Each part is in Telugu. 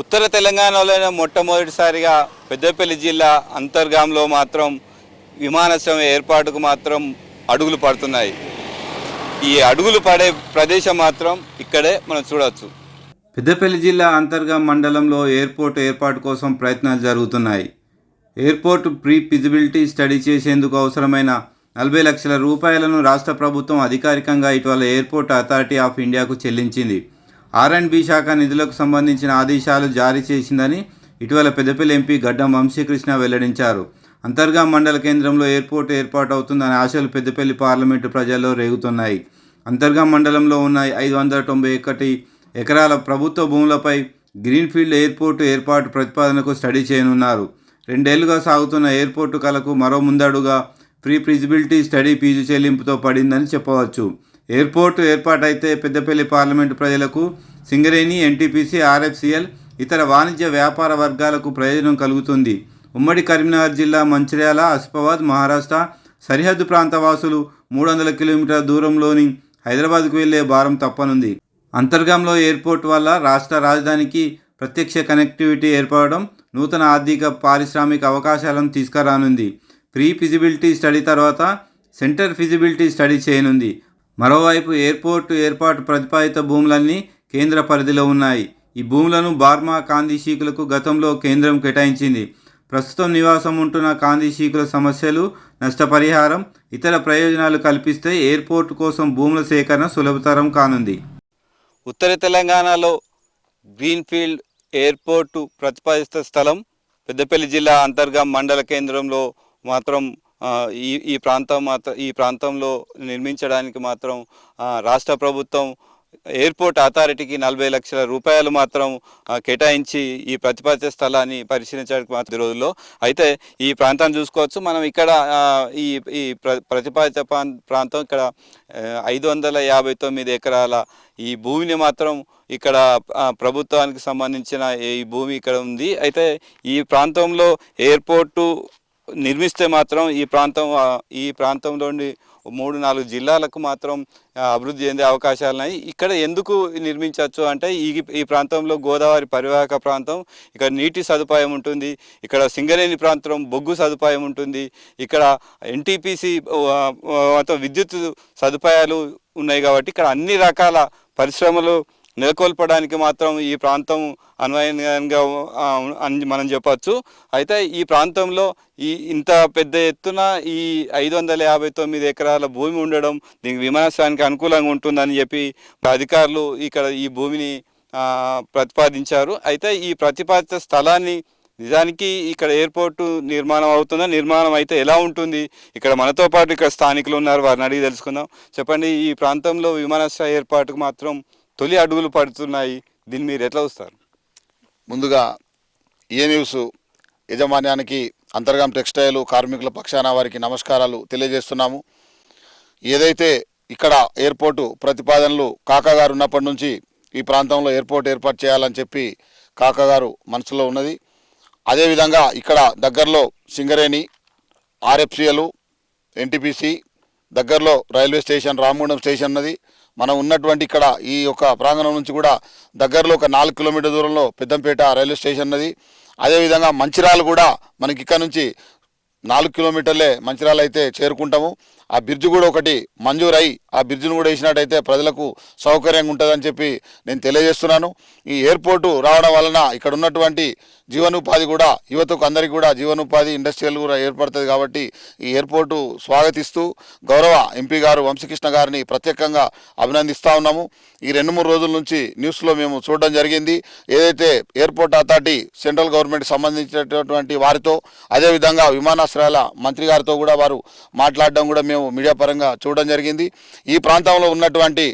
ఉత్తర తెలంగాణలోనే మొట్టమొదటిసారిగా పెద్దపల్లి జిల్లా అంతర్గాంలో మాత్రం విమానాశ్రయం ఏర్పాటుకు మాత్రం అడుగులు పడుతున్నాయి. ఈ అడుగులు పడే ప్రదేశం మాత్రం ఇక్కడే మనం చూడవచ్చు. పెద్దపల్లి జిల్లా అంతర్గాం మండలంలో ఎయిర్పోర్ట్ ఏర్పాటు కోసం ప్రయత్నాలు జరుగుతున్నాయి. ఎయిర్పోర్ట్ ప్రీ ఫిజిబిలిటీ స్టడీ చేసేందుకు అవసరమైన నలభై లక్షల రూపాయలను రాష్ట్ర ప్రభుత్వం అధికారికంగా ఇటీవల ఎయిర్పోర్ట్ అథారిటీ ఆఫ్ ఇండియాకు చెల్లించింది. ఆర్ అండ్ బి శాఖ నిధులకు సంబంధించిన ఆదేశాలు జారీ చేసిందని ఇటీవల పెద్దపల్లి ఎంపీ గడ్డం వంశీకృష్ణ వెల్లడించారు. అంతర్గా మండల కేంద్రంలో ఎయిర్పోర్ట్ ఏర్పాటు అవుతుందనే ఆశలు పెద్దపల్లి పార్లమెంటు ప్రజల్లో రేగుతున్నాయి. అంతర్గా మండలంలో ఉన్న ఐదు వందల తొంభై ఒకటి ఎకరాల ప్రభుత్వ భూములపై గ్రీన్ఫీల్డ్ ఎయిర్పోర్టు ఏర్పాటు ప్రతిపాదనకు స్టడీ చేయనున్నారు. రెండేళ్ళుగా సాగుతున్న ఎయిర్పోర్టు కలకు మరో ముందడుగా ప్రీ ఫిజిబిలిటీ స్టడీ ఫీజు చెల్లింపుతో పడిందని చెప్పవచ్చు. ఎయిర్పోర్టు ఏర్పాటైతే పెద్దపల్లి పార్లమెంటు ప్రజలకు సింగరేణి ఎన్టీపీసీ ఆర్ఎఫ్సిఎల్ ఇతర వాణిజ్య వ్యాపార వర్గాలకు ప్రయోజనం కలుగుతుంది. ఉమ్మడి కరీంనగర్ జిల్లా మంచిర్యాల అసిఫాబాద్ మహారాష్ట్ర సరిహద్దు ప్రాంత వాసులు మూడు వందల కిలోమీటర్ల దూరంలోని హైదరాబాద్కు వెళ్ళే భారం తప్పనుంది. అంతర్గంలో ఎయిర్పోర్ట్ వల్ల రాష్ట్ర రాజధానికి ప్రత్యక్ష కనెక్టివిటీ ఏర్పడడం నూతన ఆర్థిక పారిశ్రామిక అవకాశాలను తీసుకురానుంది. ప్రీ ఫిజిబిలిటీ స్టడీ తర్వాత సెంటర్ ఫిజిబిలిటీ స్టడీ చేయనుంది. మరోవైపు ఎయిర్పోర్టు ఏర్పాటు ప్రతిపాదిత భూములన్నీ కేంద్ర పరిధిలో ఉన్నాయి. ఈ భూములను బార్మా కాందిశీకులకు గతంలో కేంద్రం కేటాయించింది. ప్రస్తుతం నివాసం ఉంటున్న కాందిశీకుల సమస్యలు నష్టపరిహారం ఇతర ప్రయోజనాలు కల్పిస్తే ఎయిర్పోర్టు కోసం భూముల సేకరణ సులభతరం కానుంది. ఉత్తర తెలంగాణలో గ్రీన్ఫీల్డ్ ఎయిర్పోర్టు ప్రతిపాదిత స్థలం పెద్దపల్లి జిల్లా అంతర్గా మండల కేంద్రంలో మాత్రం ఈ ఈ ప్రాంతం మాత్రం ఈ ప్రాంతంలో నిర్మించడానికి మాత్రం రాష్ట్ర ప్రభుత్వం ఎయిర్పోర్ట్ అథారిటీకి నలభై లక్షల రూపాయలు మాత్రం కేటాయించి ఈ ప్రతిపాదిత స్థలాన్ని పరిశీలించడానికి మాత్రం రోజుల్లో. అయితే ఈ ప్రాంతాన్ని చూసుకోవచ్చు. మనం ఇక్కడ ఈ ఈ ప్ర ప్రతిపాదిత ప్రాంతం ఇక్కడ ఐదు వందల యాభై తొమ్మిది ఎకరాల ఈ భూమిని మాత్రం ఇక్కడ ప్రభుత్వానికి సంబంధించిన ఈ భూమి ఇక్కడ ఉంది. అయితే ఈ ప్రాంతంలో ఎయిర్పోర్టు నిర్మిస్తే మాత్రం ఈ ప్రాంతం ఈ ప్రాంతంలోని మూడు నాలుగు జిల్లాలకు మాత్రం అభివృద్ధి చెందే అవకాశాలు ఉన్నాయి. ఇక్కడ ఎందుకు నిర్మించవచ్చు అంటే ఈ ఈ ప్రాంతంలో గోదావరి పరివాహక ప్రాంతం ఇక్కడ నీటి సదుపాయం ఉంటుంది ఇక్కడ సింగరేణి ప్రాంతం బొగ్గు సదుపాయం ఉంటుంది ఇక్కడ ఎన్టీపీసీ మొత్తం విద్యుత్ సదుపాయాలు ఉన్నాయి కాబట్టి ఇక్కడ అన్ని రకాల పరిశ్రమలు నెలకొల్పడానికి మాత్రం ఈ ప్రాంతం అన్వయంగా అని మనం చెప్పచ్చు. అయితే ఈ ప్రాంతంలో ఈ ఇంత పెద్ద ఎత్తున ఈ ఐదు వందల యాభై తొమ్మిది ఎకరాల భూమి ఉండడం దీనికి విమానాశ్రయానికి అనుకూలంగా ఉంటుందని చెప్పి అధికారులు ఇక్కడ ఈ భూమిని ప్రతిపాదించారు. అయితే ఈ ప్రతిపాదిత స్థలాన్ని నిజానికి ఇక్కడ ఎయిర్పోర్టు నిర్మాణం అవుతుందా? నిర్మాణం అయితే ఎలా ఉంటుంది? ఇక్కడ మనతో పాటు ఇక్కడ స్థానికులు ఉన్నారు వారిని అడిగి తెలుసుకుందాం. చెప్పండి ఈ ప్రాంతంలో విమానాశ్రయ ఏర్పాటుకు మాత్రం తొలి అడుగులు పడుతున్నాయి. దీన్ని మీరు ఎట్లా వస్తారు ముందుగా ఏ న్యూస్ యజమాన్యానికి అంతర్గం టెక్స్టైల్ కార్మికుల పక్షాన వారికి నమస్కారాలు తెలియజేస్తున్నాము. ఏదైతే ఇక్కడ ఎయిర్పోర్టు ప్రతిపాదనలు కాకాగారు ఉన్నప్పటి నుంచి ఈ ప్రాంతంలో ఎయిర్పోర్ట్ ఏర్పాటు చేయాలని చెప్పి కాకగారు మనసులో ఉన్నది. అదేవిధంగా ఇక్కడ దగ్గరలో సింగరేణి ఆర్ఎఫ్సిఎలు ఎన్టీపీసీ దగ్గరలో రైల్వే స్టేషన్ రామగుండం స్టేషన్ ఉన్నది. మనం ఉన్నటువంటి ఇక్కడ ఈ యొక్క ప్రాంగణం నుంచి కూడా దగ్గరలో ఒక నాలుగు కిలోమీటర్ దూరంలో పెద్దంపేట రైల్వే స్టేషన్ ఉన్నది. అదేవిధంగా మంచిరాలు కూడా మనకి ఇక్కడ నుంచి నాలుగు కిలోమీటర్లే మంచిరాలు అయితే చేరుకుంటాము. ఆ బ్రిడ్జ్ కూడా ఒకటి మంజూరై ఆ బ్రిడ్జ్ను కూడా వేసినట్టయితే ప్రజలకు సౌకర్యంగా ఉంటుందని చెప్పి నేను తెలియజేస్తున్నాను. ఈ ఎయిర్పోర్టు రావడం వలన ఇక్కడ ఉన్నటువంటి జీవనోపాధి కూడా యువతకు అందరికీ కూడా జీవనోపాధి ఇండస్ట్రియల్ కూడా ఏర్పడుతుంది కాబట్టి ఈ ఎయిర్పోర్టు స్వాగతిస్తూ గౌరవ ఎంపీ గారు వంశకృష్ణ గారిని ప్రత్యేకంగా అభినందిస్తూ ఉన్నాము. ఈ రెండు మూడు రోజుల నుంచి న్యూస్లో మేము చూడడం జరిగింది. ఏదైతే ఎయిర్పోర్ట్ అథారిటీ సెంట్రల్ గవర్నమెంట్ సంబంధించినటువంటి వారితో అదేవిధంగా విమానాశ్రయాల మంత్రి గారితో కూడా వారు మాట్లాడడం కూడా మేము మీడియా పరంగా చూడడం జరిగింది. ఈ ప్రాంతంలో ఉన్నటువంటి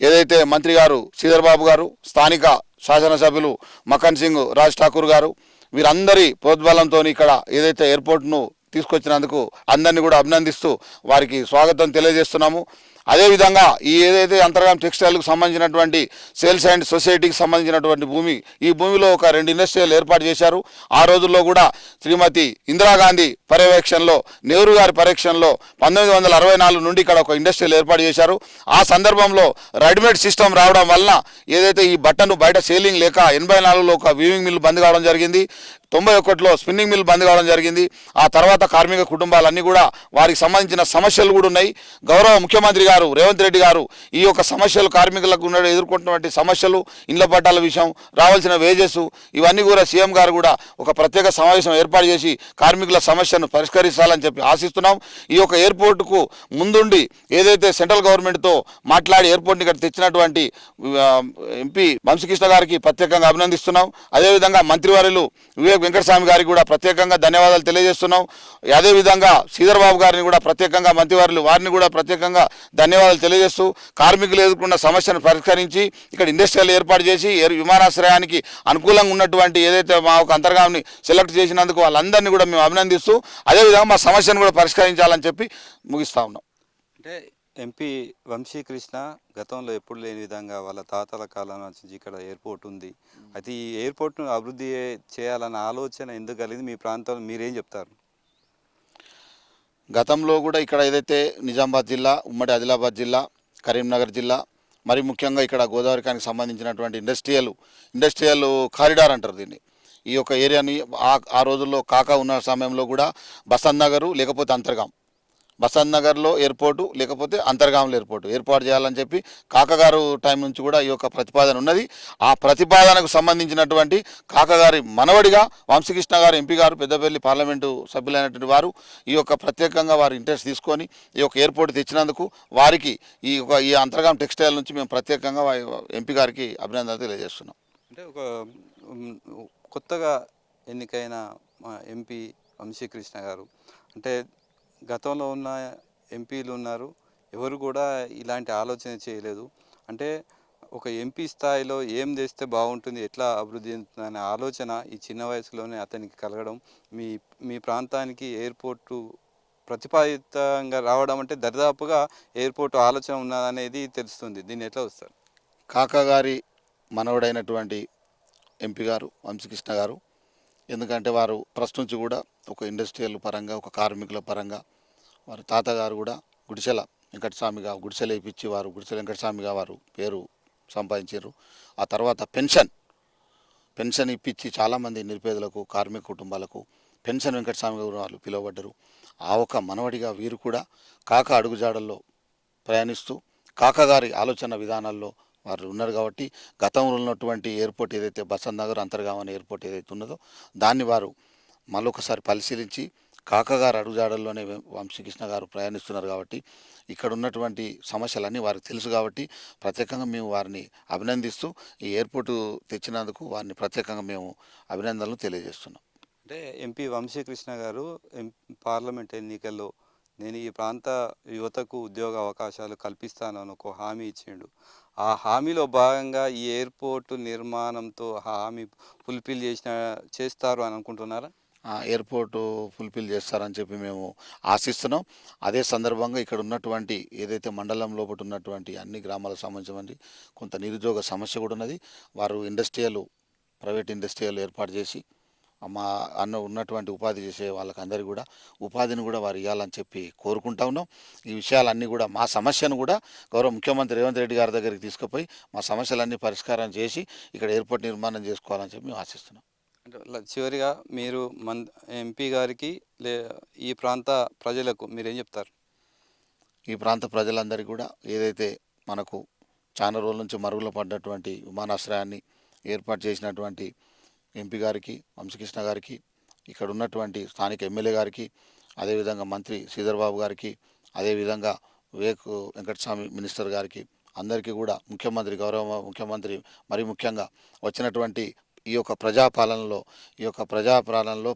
ఏదైతే మంత్రి గారు శ్రీధర్ బాబు గారు స్థానిక శాసనసభ్యులు మఖన్ సింగ్ రాజ్ ఠాకూర్ గారు వీరందరి ప్రోద్బలంతో ఇక్కడ ఏదైతే ఎయిర్పోర్ట్ను తీసుకొచ్చినందుకు అందరినీ కూడా అభినందిస్తూ వారికి స్వాగతం తెలియజేస్తున్నాము. అదేవిధంగా ఈ ఏదైతే అంతర్గాం టెక్స్టైల్కు సంబంధించినటువంటి సేల్స్ అండ్ సొసైటీకి సంబంధించినటువంటి భూమి ఈ భూమిలో ఒక రెండు ఇండస్ట్రీలు ఏర్పాటు చేశారు. ఆ రోజుల్లో కూడా శ్రీమతి ఇందిరాగాంధీ పర్యవేక్షణలో నెహ్రూ గారి పర్యవేక్షణలో పంతొమ్మిది వందల అరవై నాలుగు నుండి ఇక్కడ ఒక ఇండస్ట్రీలు ఏర్పాటు చేశారు. ఆ సందర్భంలో రెడీమేడ్ సిస్టమ్ రావడం వలన ఏదైతే ఈ బట్టను బయట సేలింగ్ లేక ఎనభై నాలుగులో ఒక వీవింగ్ మిల్ బంద్ కావడం జరిగింది. తొంభై ఒకటిలో స్పిన్నింగ్ మిల్ బంద్ కావడం జరిగింది. ఆ తర్వాత కార్మిక కుటుంబాలన్నీ కూడా వారికి సంబంధించిన సమస్యలు కూడా ఉన్నాయి. గౌరవ ముఖ్యమంత్రి గారు రేవంత్ రెడ్డి గారు ఈ యొక్క సమస్యలు కార్మికులకు ఉన్న ఎదుర్కొంటున్నటువంటి సమస్యలు ఇండ్ల పట్టాల విషయం రావాల్సిన వేజెస్ ఇవన్నీ కూడా సీఎం గారు కూడా ఒక ప్రత్యేక సమావేశం ఏర్పాటు చేసి కార్మికుల సమస్యను పరిష్కరించాలని చెప్పి ఆశిస్తున్నాం. ఈ యొక్క ఎయిర్పోర్టుకు ముందుండి ఏదైతే సెంట్రల్ గవర్నమెంట్తో మాట్లాడి ఎయిర్పోర్ట్ని ఇక్కడ తెచ్చినటువంటి ఎంపీ వంశకృష్ణ గారికి ప్రత్యేకంగా అభినందిస్తున్నాం. అదేవిధంగా మంత్రివర్యులు వివేక్ వెంకటస్వామి గారికి కూడా ప్రత్యేకంగా ధన్యవాదాలు తెలియజేస్తున్నాం. అదేవిధంగా శ్రీధర్ బాబు గారిని కూడా ప్రత్యేకంగా మంత్రివర్యులు వారిని కూడా ప్రత్యేకంగా ధన్యవాదాలు తెలియజేస్తూ కార్మికులు ఎదుర్కొన్న సమస్యను పరిష్కరించి ఇక్కడ ఇండస్ట్రియల్ ఏర్పాటు చేసి విమానాశ్రయానికి అనుకూలంగా ఉన్నటువంటి ఏదైతే మా ఒక అంతర్గామిని సెలెక్ట్ చేసినందుకు వాళ్ళందరినీ కూడా మేము అభినందిస్తూ అదేవిధంగా మా సమస్యను కూడా పరిష్కరించాలని చెప్పి ముగిస్తా ఉన్నాం. అంటే ఎంపీ వంశీకృష్ణ గతంలో ఎప్పుడు లేని విధంగా వాళ్ళ తాతల కాలం నుంచి ఇక్కడ ఎయిర్పోర్ట్ ఉంది. అయితే ఈ ఎయిర్పోర్ట్ను అభివృద్ధి చేయాలన్న ఆలోచన ఎందుకు కలిగింది? మీ ప్రాంతంలో మీరేం చెప్తారు? గతంలో కూడా ఇక్కడ ఏదైతే నిజామాబాద్ జిల్లా ఉమ్మడి ఆదిలాబాద్ జిల్లా కరీంనగర్ జిల్లా మరి ముఖ్యంగా ఇక్కడ గోదావరికానికి సంబంధించినటువంటి ఇండస్ట్రియల్ ఇండస్ట్రియల్ కారిడార్ అంటారు దీన్ని. ఈ యొక్క ఏరియాని ఆ ఆ రోజుల్లో కాకా ఉన్న సమయంలో కూడా బసంత్ నగరు లేకపోతే అంతర్గాం బసంత్ నగర్లో ఎయిర్పోర్టు లేకపోతే అంతర్గాంలో ఎయిర్పోర్టు. ఏర్పాటు చేయాలని చెప్పి కాకగారు టైం నుంచి కూడా ఈ యొక్క ప్రతిపాదన ఉన్నది. ఆ ప్రతిపాదనకు సంబంధించినటువంటి కాకగారి మనవడిగా వంశకృష్ణ గారు ఎంపీ గారు పెద్దపల్లి పార్లమెంటు సభ్యులైనటువంటి వారు ఈ యొక్క ప్రత్యేకంగా వారు ఇంట్రెస్ట్ తీసుకొని ఈ యొక్క ఎయిర్పోర్ట్ తెచ్చినందుకు వారికి ఈ యొక్క ఈ అంతర్గాం టెక్స్టైల్ నుంచి మేము ప్రత్యేకంగా ఎంపీ గారికి అభినందనలు తెలియజేస్తున్నాం. అంటే ఒక కొత్తగా ఎన్నికైన ఎంపీ వంశీకృష్ణ గారు అంటే గతంలో ఉన్న ఎంపీలు ఉన్నారు. ఎవరు కూడా ఇలాంటి ఆలోచన చేయలేదు. అంటే ఒక ఎంపీ స్థాయిలో ఏం చేస్తే బాగుంటుంది ఎట్లా అభివృద్ధి చెందుతుంది అనే ఆలోచన ఈ చిన్న వయసులోనే అతనికి కలగడం. మీ మీ ప్రాంతానికి ఎయిర్పోర్టు ప్రతిపాదితంగా రావడం అంటే దరిదాపుగా ఎయిర్పోర్ట్ ఆలోచన ఉన్నదనేది తెలుస్తుంది. దీన్ని ఎట్లా వస్తారు కాకాగారి మనవడైనటువంటి ఎంపీ గారు వంశకృష్ణ గారు. ఎందుకంటే వారు ఫస్ట్ నుంచి కూడా ఒక ఇండస్ట్రియల్ పరంగా ఒక కార్మికుల పరంగా వారి తాతగారు కూడా గుడిసెల వెంకటస్వామిగా గుడిసెలు ఇప్పించి వారు గుడిసెల వెంకటస్వామిగా వారు పేరు సంపాదించారు ఆ తర్వాత పెన్షన్ పెన్షన్ ఇప్పించి చాలామంది నిరుపేదలకు కార్మిక కుటుంబాలకు పెన్షన్ వెంకటస్వామి గారు వాళ్ళు పిలువబడ్డరు. ఆ ఒక మనవడిగా వీరు కూడా కాక అడుగుజాడల్లో ప్రయాణిస్తూ కాకగారి ఆలోచన విధానాల్లో వారు ఉన్నారు కాబట్టి గతంలో ఉన్నటువంటి ఎయిర్పోర్ట్ ఏదైతే బసంత్ నగర్ అంతర్గామని ఎయిర్పోర్ట్ ఏదైతే ఉన్నదో దాన్ని వారు మళ్ళొకసారి పరిశీలించి కాకగారు అడుగుజాడల్లోనే వంశీకృష్ణ గారు ప్రయాణిస్తున్నారు కాబట్టి ఇక్కడ ఉన్నటువంటి సమస్యలన్నీ వారికి తెలుసు కాబట్టి ప్రత్యేకంగా మేము వారిని అభినందిస్తూ ఈ ఎయిర్పోర్టు తెచ్చినందుకు వారిని ప్రత్యేకంగా మేము అభినందనలు తెలియజేస్తున్నాం. అంటే ఎంపీ వంశీకృష్ణ గారు ఎం పార్లమెంట్ ఎన్నికల్లో నేను ఈ ప్రాంత యువతకు ఉద్యోగ అవకాశాలు కల్పిస్తానని ఒక హామీ ఇచ్చిండు. ఆ హామీలో భాగంగా ఈ ఎయిర్పోర్టు నిర్మాణంతో ఆ హామీ ఫుల్ఫిల్ చేసిన చేస్తారు అని అనుకుంటున్నారా? ఎయిర్పోర్టు ఫుల్ఫిల్ చేస్తారని చెప్పి మేము ఆశిస్తున్నాం. అదే సందర్భంగా ఇక్కడ ఉన్నటువంటి ఏదైతే మండలం లోపల ఉన్నటువంటి అన్ని గ్రామాలకు సంబంధించినటువంటి కొంత నిరుద్యోగ సమస్య కూడా ఉన్నది. వారు ఇండస్ట్రియల్ ప్రైవేట్ ఇండస్ట్రియల్ ఏర్పాటు చేసి మా అన్న ఉన్నటువంటి ఉపాధి చేసే వాళ్ళకి అందరికీ కూడా ఉపాధిని కూడా వారు ఇవ్వాలని చెప్పి కోరుకుంటా ఉన్నాం. ఈ విషయాలన్నీ కూడా మా సమస్యను కూడా గౌరవ ముఖ్యమంత్రి రేవంత్ రెడ్డి గారి దగ్గరికి తీసుకుపోయి మా సమస్యలన్నీ పరిష్కారం చేసి ఇక్కడ ఎయిర్పోర్ట్ నిర్మాణం చేసుకోవాలని చెప్పి మేము ఆశిస్తున్నాం. చివరిగా మీరు మన్ ఎంపీ గారికి లే ఈ ప్రాంత ప్రజలకు మీరేం చెప్తారు? ఈ ప్రాంత ప్రజలందరికీ కూడా ఏదైతే మనకు చాలా రోజుల నుంచి మరుగులో పడ్డటువంటి విమానాశ్రయాన్ని ఏర్పాటు చేసినటువంటి ఎంపీ గారికి వంశకృష్ణ గారికి ఇక్కడ ఉన్నటువంటి స్థానిక ఎమ్మెల్యే గారికి అదేవిధంగా మంత్రి శ్రీధర్బాబు గారికి అదేవిధంగా వివేక్ వెంకటస్వామి మినిస్టర్ గారికి అందరికీ కూడా ముఖ్యమంత్రి గౌరవ ముఖ్యమంత్రి మరి ముఖ్యంగా వచ్చినటువంటి ఈ యొక్క ప్రజాపాలనలో ఈ యొక్క ప్రజాపాలనలో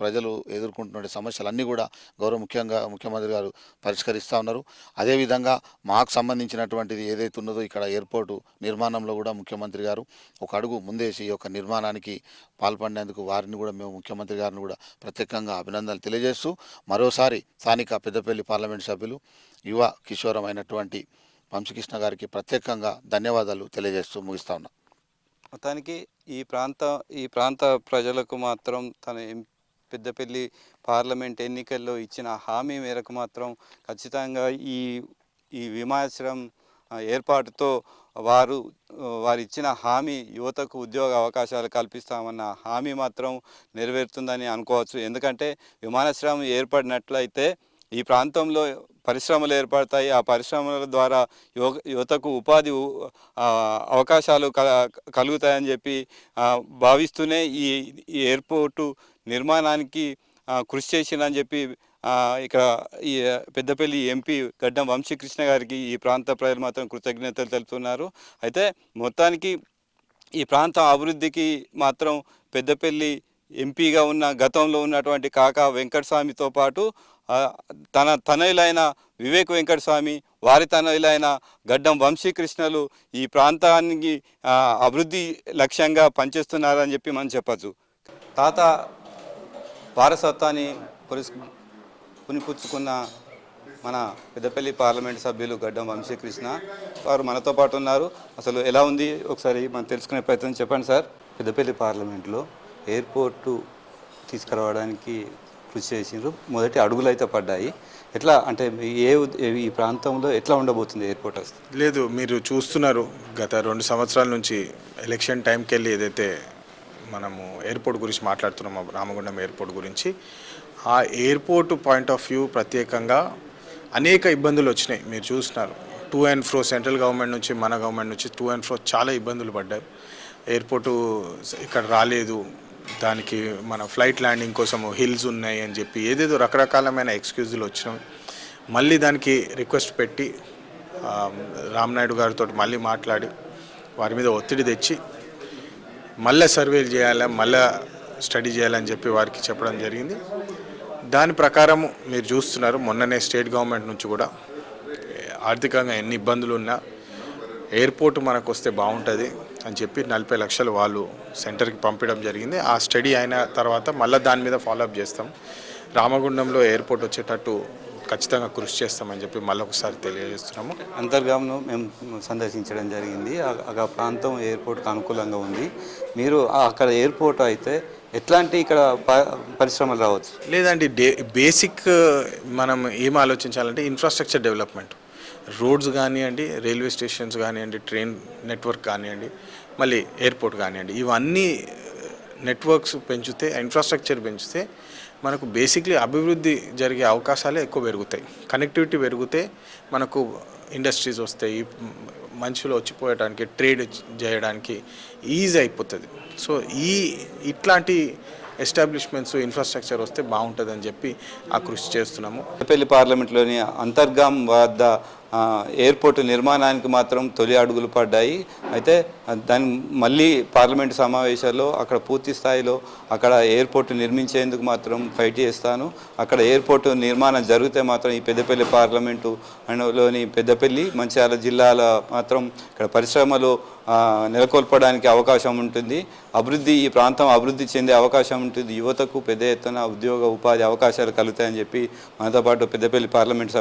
ప్రజలు ఎదుర్కొంటున్న సమస్యలన్నీ కూడా గౌరవ ముఖ్యంగా ముఖ్యమంత్రి గారు పరిష్కరిస్తూ ఉన్నారు. అదేవిధంగా మాకు సంబంధించినటువంటిది ఏదైతే ఉన్నదో ఇక్కడ ఎయిర్పోర్టు నిర్మాణంలో కూడా ముఖ్యమంత్రి గారు ఒక అడుగు ముందేసి ఈ యొక్క నిర్మాణానికి పాల్పడినందుకు వారిని కూడా మేము ముఖ్యమంత్రి గారిని కూడా ప్రత్యేకంగా అభినందనలు తెలియజేస్తూ మరోసారి స్థానిక పెద్దపల్లి పార్లమెంట్ సభ్యులు యువ కిషోరమైనటువంటి వంశకృష్ణ గారికి ప్రత్యేకంగా ధన్యవాదాలు తెలియజేస్తూ ముగిస్తా ఉన్నా. మొత్తానికి ఈ ప్రాంత ఈ ప్రాంత ప్రజలకు మాత్రం తన పెద్దపల్లి పార్లమెంట్ ఎన్నికల్లో ఇచ్చిన హామీ మేరకు మాత్రం ఖచ్చితంగా ఈ ఈ విమానాశ్రయం ఏర్పాటుతో వారు వారు ఇచ్చిన హామీ యువతకు ఉద్యోగ అవకాశాలు కల్పిస్తామన్న హామీ మాత్రం నెరవేరుతుందని అనుకోవచ్చు. ఎందుకంటే విమానాశ్రయం ఏర్పడినట్లయితే ఈ ప్రాంతంలో పరిశ్రమలు ఏర్పడతాయి. ఆ పరిశ్రమల ద్వారా యువ యువతకు ఉపాధి అవకాశాలు కలుగుతాయని చెప్పి భావిస్తూనే ఈ ఈ ఎయిర్పోర్టు నిర్మాణానికి కృషి చేసిందని చెప్పి ఇక్కడ ఈ పెద్దపల్లి ఎంపీ గడ్డం వంశీకృష్ణ గారికి ఈ ప్రాంత ప్రజలు మాత్రం కృతజ్ఞతలు తెలుపుతున్నారు. అయితే మొత్తానికి ఈ ప్రాంతం అభివృద్ధికి మాత్రం పెద్దపల్లి ఎంపీగా ఉన్న గతంలో ఉన్నటువంటి కాకా వెంకటస్వామితో పాటు తన తనయులైన వివేక్ వెంకటస్వామి వారి తనయులైన గడ్డం వంశీకృష్ణలు ఈ ప్రాంతానికి అభివృద్ధి లక్ష్యంగా పనిచేస్తున్నారని చెప్పి మనం చెప్పచ్చు. తాత వారసత్వాన్ని పురస్ పునిపుచ్చుకున్న మన పెద్దపల్లి పార్లమెంట్ సభ్యులు గడ్డం వంశీకృష్ణ వారు మనతో పాటు ఉన్నారు. అసలు ఎలా ఉంది? ఒకసారి మనం తెలుసుకునే ప్రయత్నం చెప్పండి సార్. పెద్దపల్లి పార్లమెంట్లో ఎయిర్పోర్టు తీసుకురావడానికి కృషి చేసిండ్రు. మొదటి అడుగులు అయితే పడ్డాయి. ఎట్లా అంటే ఏ ఈ ప్రాంతంలో ఎట్లా ఉండబోతుంది ఎయిర్పోర్ట్ లేదు మీరు చూస్తున్నారు. గత రెండు సంవత్సరాల నుంచి ఎలక్షన్ టైంకి వెళ్ళి ఏదైతే మనము ఎయిర్పోర్ట్ గురించి మాట్లాడుతున్నాము రామగుండం ఎయిర్పోర్ట్ గురించి ఆ ఎయిర్పోర్ట్ పాయింట్ ఆఫ్ వ్యూ ప్రత్యేకంగా అనేక ఇబ్బందులు వచ్చినాయి. మీరు చూస్తున్నారు. To and fro central government నుంచి మన గవర్నమెంట్ నుంచి టూ అండ్ ఫ్రో చాలా ఇబ్బందులు పడ్డారు. ఎయిర్పోర్టు ఇక్కడ రాలేదు. దానికి మన ఫ్లైట్ ల్యాండింగ్ కోసం హిల్స్ ఉన్నాయి అని చెప్పి ఏదేదో రకరకాలమైన ఎక్స్క్యూజులు వచ్చినాయి మళ్ళీ దానికి రిక్వెస్ట్ పెట్టి రామ్నాయుడు గారితో మళ్ళీ మాట్లాడి వారి మీద ఒత్తిడి తెచ్చి మళ్ళీ సర్వేలు చేయాలి మళ్ళీ స్టడీ చేయాలని చెప్పి వారికి చెప్పడం జరిగింది. దాని ప్రకారం మీరు చూస్తున్నారు మొన్ననే స్టేట్ గవర్నమెంట్ నుంచి కూడా ఆర్థికంగా ఎన్ని ఇబ్బందులు ఉన్నా ఎయిర్పోర్ట్ మనకు వస్తే బాగుంటుంది. అని చెప్పి నలభై లక్షలు వాళ్ళు సెంటర్కి పంపించడం జరిగింది. ఆ స్టడీ అయిన తర్వాత మళ్ళీ దాని మీద ఫాలోఅప్ చేస్తాం. రామగుండంలో ఎయిర్పోర్ట్ వచ్చేటట్టు ఖచ్చితంగా కృషి చేస్తామని చెప్పి మళ్ళీ ఒకసారి తెలియజేస్తున్నాము. అంతర్గామ్ను మేము సందర్శించడం జరిగింది. ఆ- ప్రాంతం ఎయిర్పోర్ట్కి అనుకూలంగా ఉంది. మీరు అక్కడ ఎయిర్పోర్ట్ అయితే ఎట్లాంటి ఇక్కడ పరిశ్రమలు రావచ్చు? లేదండి డే బేసిక్ మనం ఏం ఆలోచించాలంటే ఇన్ఫ్రాస్ట్రక్చర్ డెవలప్మెంట్. రోడ్స్ కానివ్వండి రైల్వే స్టేషన్స్ కానివ్వండి ట్రైన్ నెట్వర్క్ కానివ్వండి మళ్ళీ ఎయిర్పోర్ట్ కానివ్వండి ఇవన్నీ నెట్వర్క్స్ పెంచితే ఇన్ఫ్రాస్ట్రక్చర్ పెంచితే మనకు బేసిక్లీ అభివృద్ధి జరిగే అవకాశాలే ఎక్కువ పెరుగుతాయి. కనెక్టివిటీ పెరిగితే మనకు ఇండస్ట్రీస్ వస్తాయి మనుషులు వచ్చిపోయడానికి ట్రేడ్ చేయడానికి ఈజీ అయిపోతుంది. సో ఈ ఇట్లాంటి ఎస్టాబ్లిష్మెంట్స్ ఇన్ఫ్రాస్ట్రక్చర్ వస్తే బాగుంటుందని చెప్పి ఆ కృషి చేస్తున్నాము. పెళ్ళి పార్లమెంట్లోని అంతర్గాం వద్ద ఎయిర్పోర్ట్ నిర్మాణానికి మాత్రం తొలి అడుగులు పడ్డాయి. అయితే దాని మళ్ళీ పార్లమెంట్ సమావేశాల్లో అక్కడ పూర్తి స్థాయిలో అక్కడ ఎయిర్పోర్టు నిర్మించేందుకు మాత్రం ఫైట్ చేస్తాను. అక్కడ ఎయిర్పోర్టు నిర్మాణం జరిగితే మాత్రం ఈ పెద్దపల్లి పార్లమెంటు అను- లోని పెద్దపల్లి మంచిర్యాల జిల్లాల మాత్రం ఇక్కడ పరిశ్రమలు నెలకొల్పడానికి అవకాశం ఉంటుంది. అభివృద్ధి ఈ ప్రాంతం అభివృద్ధి చెందే అవకాశం ఉంటుంది. యువతకు పెద్ద ఎత్తున ఉద్యోగ ఉపాధి అవకాశాలు కలుగుతాయని చెప్పి మనతో పాటు పెద్దపల్లి పార్లమెంట్